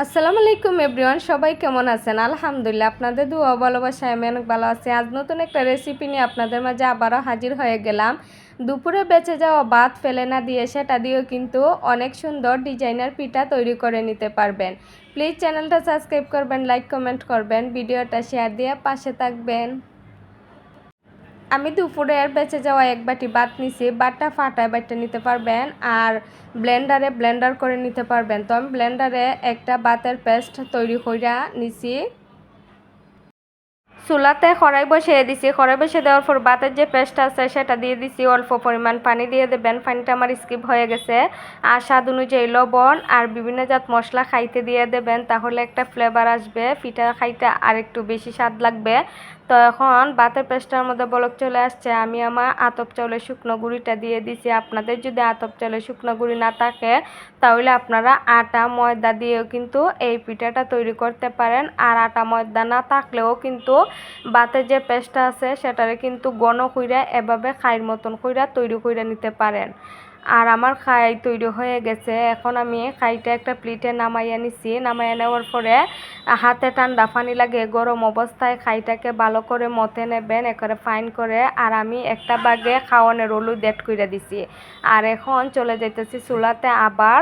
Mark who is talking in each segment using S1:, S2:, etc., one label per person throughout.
S1: আসসালামু আলাইকুম এভরিওয়ান, সবাই কেমন আছেন? আলহামদুলিল্লাহ, আপনাদের দুয়া ভালোবাসায় আমি অনেক ভালো আছি। আজ নতুন একটা রেসিপি নিয়ে আপনাদের মাঝে আবারও হাজির হয়ে গেলাম। দুপুরে বেঁচে যাওয়া ভাত ফেলে না দিয়ে সেটা দিয়েও কিন্তু অনেক সুন্দর ডিজাইনার পিঠা তৈরি করে নিতে পারবেন। প্লিজ চ্যানেলটা সাবস্ক্রাইব করবেন, লাইক কমেন্ট করবেন, ভিডিওটা শেয়ার দিয়ে পাশে থাকবেন। আমি দুপুরের বেঁচে যাওয়া এক বাটি ভাত নিছি বাটটা ফাটায় বাটটা নিতে পারবেন আর ব্লেন্ডারে ব্লেন্ডার করে নিতে পারবেন। তো আমি ব্লেন্ডারে একটা বাতের পেস্ট তৈরি কইরা নিছি। চুলাতে খড়াই বসিয়ে দিছি। খড়াই বসিয়ে দেওয়ার পর বাতের যে পেস্ট আছে সেটা দিয়ে দিছি। অল্প পরিমাণ পানি দিয়ে দেবেন। পানিটা আমার স্কিপ হয়ে গেছে। আর স্বাদ অনুযায়ী লবণ আর বিভিন্ন জাত মশলা খাইতে দিয়ে দেবেন। তাহলে একটা ফ্লেভার আসবে। পিঠা খাইতে আর একটু বেশি স্বাদ লাগবে। তো এখন বাতের পেস্টটার মধ্যে বলক চলে আসছে। আমি আমার আতপ চাউলের শুকনো গুঁড়িটা দিয়ে দিছি। আপনাদের যদি আতপ চাউলের শুকনো গুঁড়ি না থাকে, তাহলে আপনারা আটা, ময়দা দিয়েও কিন্তু এই পিঠাটা তৈরি করতে পারেন। আর আটা, ময়দা না থাকলেও কিন্তু বাতের যে পেস্টটা আছে, সেটারে কিন্তু গণ কইরা এভাবে খাইয়ের মতন কইরা তৈরি কইরা নিতে পারেন। আর আমার খাই তৈরি হয়ে গেছে। এখন আমি খাইটা একটা প্লেটে নামাইয়া নিছি। নামাইয়া নেওয়ার পরে হাতে ঠান্ডা পানি লাগে, গরম অবস্থায় খাইটাকে ভালো করে মতে নেবেন, একবারে ফাইন করে। আর আমি একটা বাগে খাওয়ানোর হলুদ অ্যাড করে দিছি। আর এখন চলে যাইতেছি চুলাতে আবার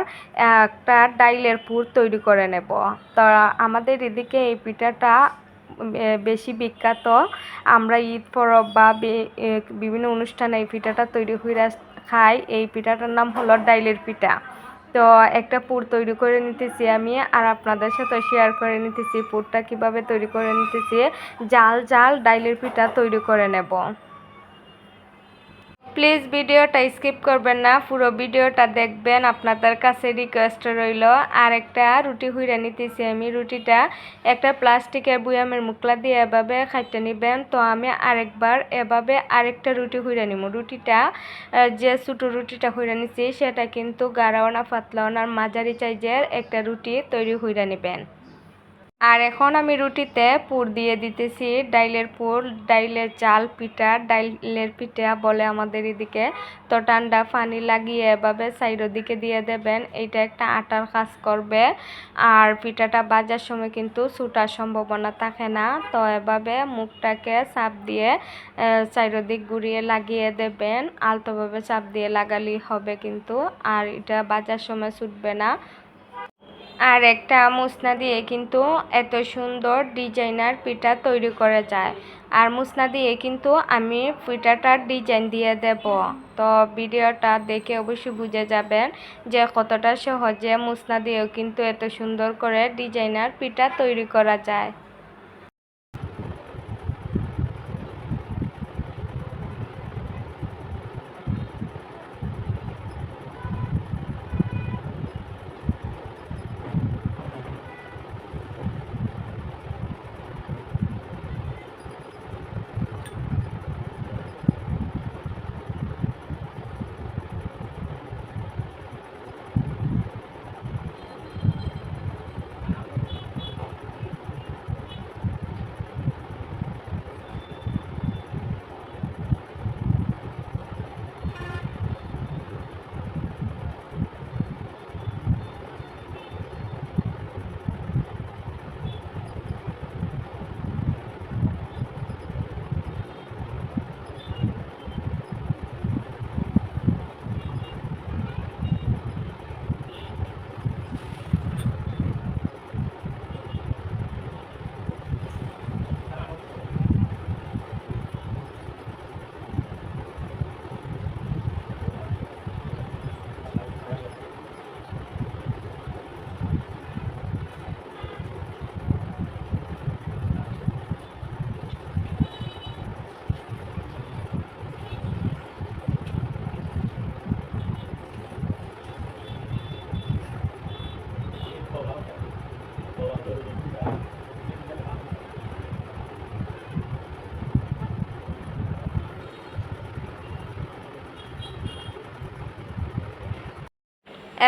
S1: একটা ডাইলের পুর তৈরি করে নেব। তো আমাদের এদিকে এই পিঠাটা বেশি বিখ্যাত। আমরা ঈদ পরব বা বিভিন্ন অনুষ্ঠানে এই পিঠাটা তৈরি করে খাই, এই পিঠাটার নাম হলো ডাইলের পিঠা। তো একটা পুর তৈরি করে নিতেছি আমি আর আপনাদের সাথে শেয়ার করে নিতেছি পুরটা কীভাবে তৈরি করে নিতেছি। জাল জাল ডাইলের পিঠা তৈরি করে নেব। প্লিজ ভিডিওটা স্কিপ করবেন না, পুরো ভিডিওটা দেখবেন, আপনাদের কাছে রিকোয়েস্ট রইল। আর একটা রুটি হুইরা নিতেছি আমি, রুটিটা একটা প্লাস্টিকের বুয়ামের মুকলা দিয়ে এভাবে খাইতে নিবেন। তো আমি আরেকবার এভাবে আরেকটা রুটি হুইরা নিব রুটিটা যে ছোটো রুটিটা হুইরা নিছি, সেটা কিন্তু গাঢ়াও না, পাতলাও না মাঝারি চাইজের একটা রুটি তৈরি হুইরা নেবেন। আর এখন আমি রুটিতে পুর দিয়ে দিতেছি। ডাইলের পুর, ডাইলের চাল পিঠা, ডাইলের পিঠা বলে আমাদের এদিকে। তো ঠান্ডা পানি লাগিয়ে এভাবে সাইডের দিকে দিয়ে দেবেন। এইটা একটা আটার কাজ করবে। আর পিঠাটা বাজার সময় কিন্তু ছুটার সম্ভাবনা থাকে না। তো এভাবে মুখটাকে চাপ দিয়ে সাইডের দিক ঘুরিয়ে লাগিয়ে দেবেন। আলতোভাবে চাপ দিয়ে লাগালেই হবে কিন্তু। আর এটা বাজার সময় ছুটবে না। আর একটা মুসনা দিয়ে কিন্তু এত সুন্দর ডিজাইনার পিঠা তৈরি করা যায়। আর মুসনা দিয়ে কিন্তু আমি পিঠাটার ডিজাইন দিয়ে দেব। তো ভিডিওটা দেখে অবশ্যই বুঝে যাবেন যে কতটা সহজে মুসনা দিয়েও কিন্তু এত সুন্দর করে ডিজাইনার পিঠা তৈরি করা যায়।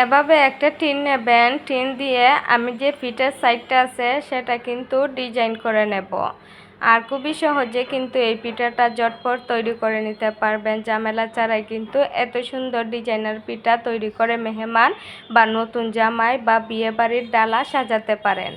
S1: এভাবে একটা টিন নেবেন টিন দিয়ে আমি যে ফিটের সাইডটা আছে সেটা কিন্তু ডিজাইন করে নেব। আর খুবই সহজে কিন্তু এই পিঠাটা জটপট তৈরি করে নিতে পারবেন। জামেলা ছাড়াই কিন্তু এত সুন্দর ডিজাইনার পিঠা তৈরি করে মেহমান বা নতুন জামাই বা বিয়ে বাড়ির ডালা সাজাতে পারেন।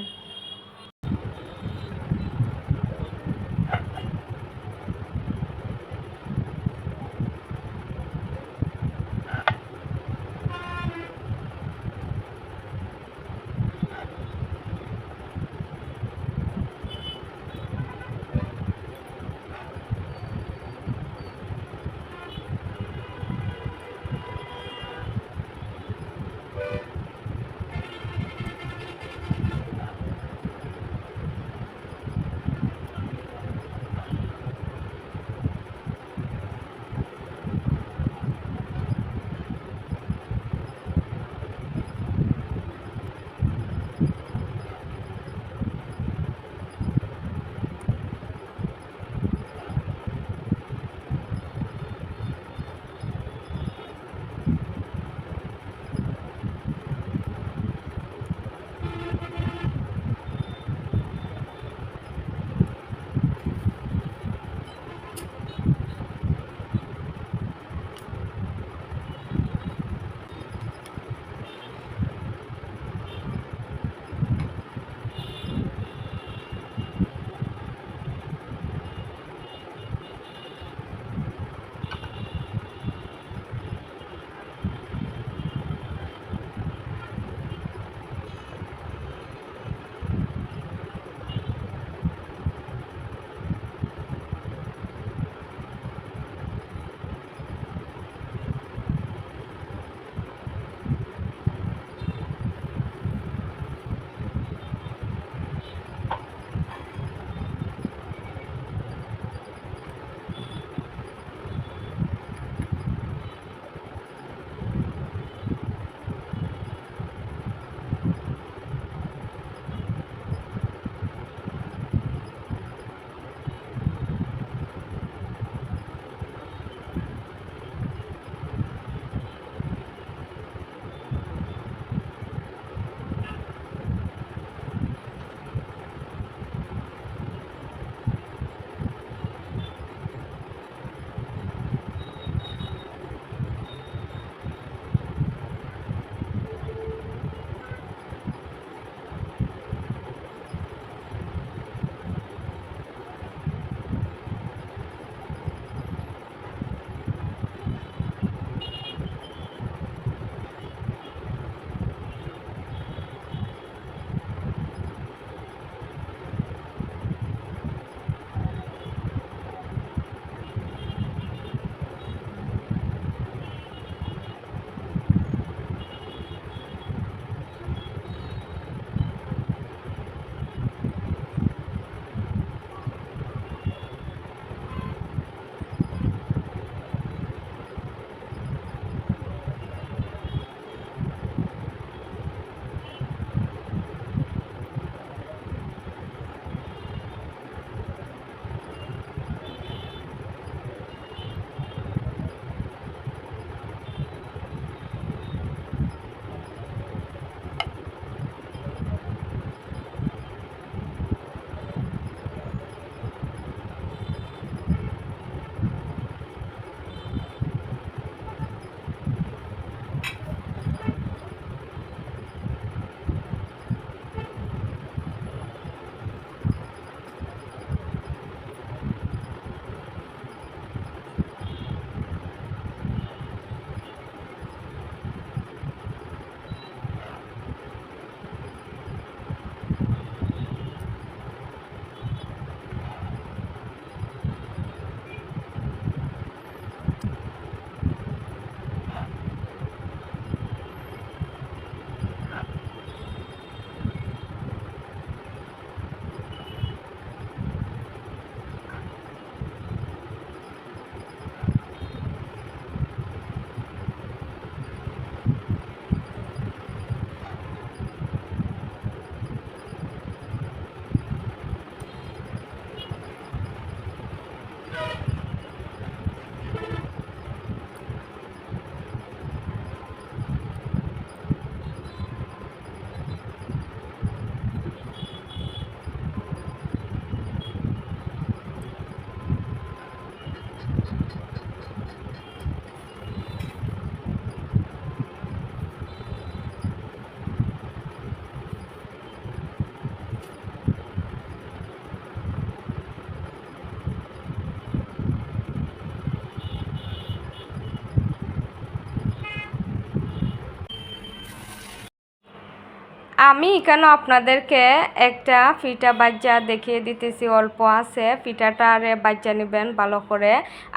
S1: আমি কেন আপনাদেরকে একটা ফিটা বাজ্জা দেখিয়ে দিতেছি? অল্প আছে। ফিটাটা আরে বাজ্জা নেবেন ভালো করে।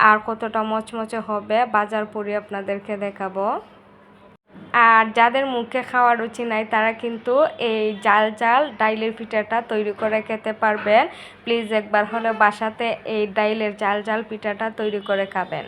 S1: আর কতটা মচমচে হবে বাজার পরে আপনাদেরকে দেখাবো। আর যাদের মুখে খাওয়ার রুচি নাই, তারা কিন্তু এই জাল জাল ডাইলের পিঠাটা তৈরি করে খেতে পারবেন। প্লিজ একবার হলে বাসাতে এই ডাইলের জাল জাল পিঠাটা তৈরি করে খাবেন।